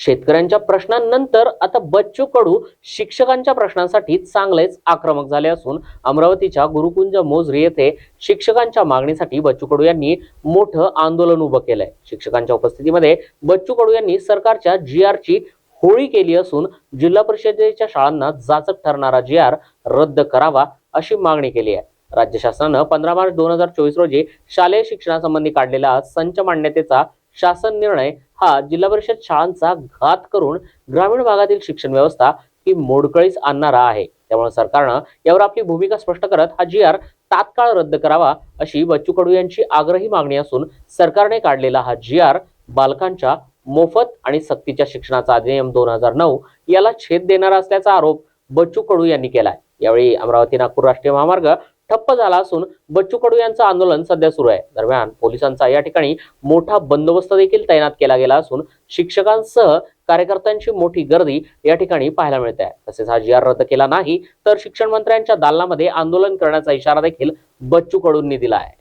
शेतकऱ्यांच्या प्रश्नांनंतर आता बच्चू कडू शिक्षकांच्या प्रश्नांसाठी चांगलेच आक्रमक झाले असून अमरावतीच्या गुरुकुंज मोजरी येथे शिक्षकांच्या मागणीसाठी बच्चू कडू यांनी मोठं आंदोलन उभं केलंय. शिक्षकांच्या उपस्थितीमध्ये बच्चू कडू यांनी सरकारच्या जी आरची होळी केली असून जिल्हा परिषदेच्या शाळांना जाचक ठरणारा जी आर रद्द करावा अशी मागणी केली आहे. राज्य शासनानं पंधरा मार्च दोन हजार चोवीस रोजी शालेय शिक्षणासंबंधी काढलेला संच मान्यतेचा शासन निर्णय हा जिल्हा परिषद शाळांचा घात करून ग्रामीण भागातील शिक्षण व्यवस्था ही मोडकळीस आणणारा आहे. त्यामुळे सरकारनं यावर आपली भूमिका स्पष्ट करत हा जी आर तात्काळ रद्द करावा अशी बच्चू कडू यांची आग्रही मागणी असून सरकारने काढलेला हा जी आर बालकांच्या मोफत आणि सक्तीच्या शिक्षणाचा अधिनियम दोन हजार नऊ याला छेद देणारा असल्याचा आरोप बच्चू कडू यांनी केलाय. यावेळी अमरावती नागपूर राष्ट्रीय महामार्ग ठप्प झाला असून बच्चू कडू यांचं आंदोलन सध्या सुरू आहे. दरम्यान पोलिसांचा या ठिकाणी मोठा बंदोबस्त देखील तैनात केला गेला असून शिक्षकांसह कार्यकर्त्यांची मोठी गर्दी या ठिकाणी पाहायला मिळते आहे. तसेच हा जी आर रद्द केला नाही तर शिक्षण मंत्र्यांच्या दालनामध्ये आंदोलन करण्याचा इशारा देखील बच्चू कडूंनी दिला आहे.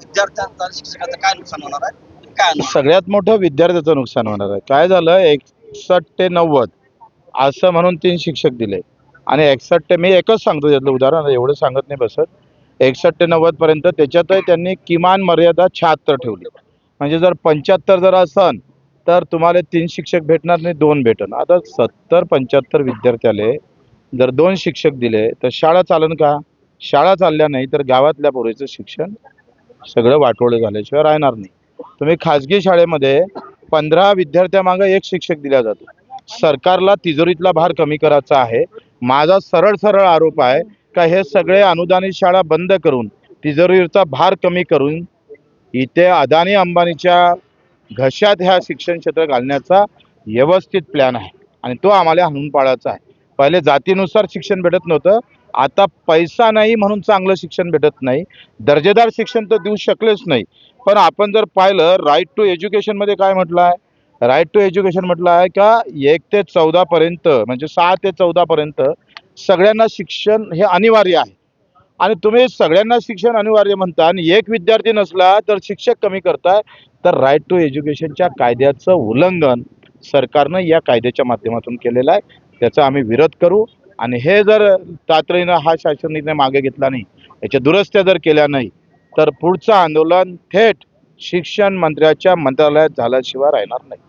विद्यार्थ्यांचा आणि शिक्षकाचं काय नुकसान होणार आहे? काय अनुभव? सगळ्यात मोठं विद्यार्थ्याचं नुकसान होणार आहे. काय झालं? एकसष्ट ते नव्वद असं म्हणून तीन शिक्षक दिले. आणि एकसष्ट ते मी एकच सांगतो त्यातलं उदाहरण एवढं सांगत नाही बसत. एकसष्ट ते त्याच्यातही त्यांनी किमान मर्यादा शहात्तर ठेवली. म्हणजे जर पंच्याहत्तर जर असन तर तुम्हाला तीन शिक्षक भेटणार नाही दोन भेटन. आता सत्तर पंच्याहत्तर विद्यार्थ्याले जर दोन शिक्षक दिले तर शाळा चालन का? शाळा चालल्या नाही तर गावातल्या पोरीचं शिक्षण सगळं वाटोळं झाल्याशिवाय राहणार नाही. तुम्ही खाजगी शाळेमध्ये पंधरा विद्यार्थ्यामागं एक शिक्षक दिला जातो. सरकारला तिजोरीतला भार कमी करायचा आहे. माझा सरळ सरळ आरोप आहे का हे सगळे अनुदानित शाळा बंद करून तिजोरीचा भार कमी करून इथे अदानी अंबानीच्या घशात ह्या शिक्षण क्षेत्र घालण्याचा व्यवस्थित प्लॅन आहे. आणि तो आम्हाला हाणून पाळायचा आहे. पहिले जातीनुसार शिक्षण भेटत नव्हतं. आता पैसा नाही म्हणून चांगलं शिक्षण भेटत नाही. दर्जेदार शिक्षण तर देऊ शकलेच नाही. पण आपण जर पाहिलं राईट टू एज्युकेशनमध्ये काय म्हटलं आहे? राईट टू एज्युकेशन म्हटलं आहे का एक ते चौदापर्यंत म्हणजे सहा ते चौदापर्यंत सगळ्यांना शिक्षण हे अनिवार्य आहे. आणि तुम्ही सगळ्यांना शिक्षण अनिवार्य म्हणता आणि एक विद्यार्थी नसला तर शिक्षक कमी करताय तर राईट टू एज्युकेशनच्या कायद्याचं उल्लंघन सरकारनं या कायद्याच्या माध्यमातून केलेलं आहे. त्याचा आम्ही विरोध करू. आणि हे जर तातडीनं हा शासन निर्णय मागे घेतला नाही याच्या दुरुस्त्या जर केल्या नाही तर पुढचं आंदोलन थेट शिक्षण मंत्र्याच्या मंत्रालयात झाल्याशिवाय राहणार नाही.